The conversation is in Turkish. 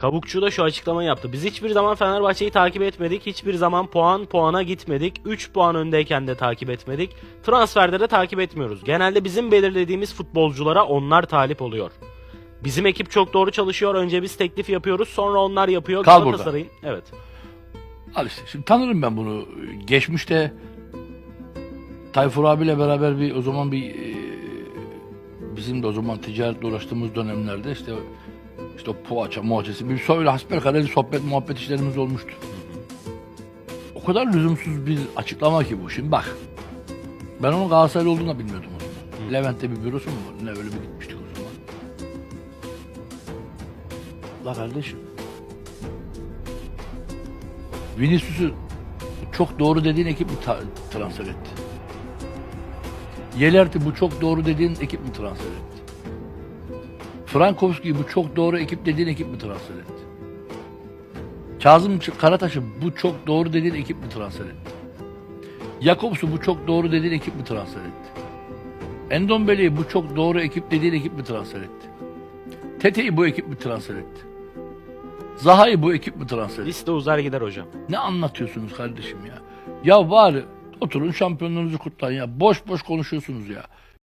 Kabukçu da şu açıklamayı yaptı. Biz hiçbir zaman Fenerbahçe'yi takip etmedik. Hiçbir zaman puan puana gitmedik. 3 puan öndeyken de takip etmedik. Transferde de takip etmiyoruz. Genelde bizim belirlediğimiz futbolculara onlar talip oluyor. Bizim ekip çok doğru çalışıyor. Önce biz teklif yapıyoruz. Sonra onlar yapıyor. Kal burada. Evet. Al işte şimdi tanırım ben bunu. Geçmişte Tayfur abiyle beraber bir o zaman bir e, bizim de o zaman ticaretle uğraştığımız dönemlerde işte işte o poğaça muhaçesi bir söyle hasbelkader sohbet muhabbet işlerimiz olmuştu. O kadar lüzumsuz bir açıklama ki bu. Şimdi bak. Ben onun Galatasaraylı olduğunu da bilmiyordum o zaman. Levent'te bir bürosu mu var? Ne öyle bir gitmiştik o zaman. La kardeşim. Vinicius'u çok doğru dediğin ekip mi ta- transfer etti? Yelerti bu çok doğru dediğin ekip mi transfer etti? Frankowski bu çok doğru ekip dediğin ekip mi transfer etti? Kazım Karataş'ı bu çok doğru dediğin ekip mi transfer etti? Jakobs'u bu çok doğru dediğin ekip mi transfer etti? Endombele'yi bu çok doğru ekip dediğin ekip mi transfer etti? Tete'yi bu ekip mi transfer etti? Zaha'yı bu ekip mi transfer etti? Liste uzar gider hocam. Ne anlatıyorsunuz kardeşim ya? Ya bari oturun şampiyonluğunuzu kutlayın ya. Boş boş konuşuyorsunuz ya.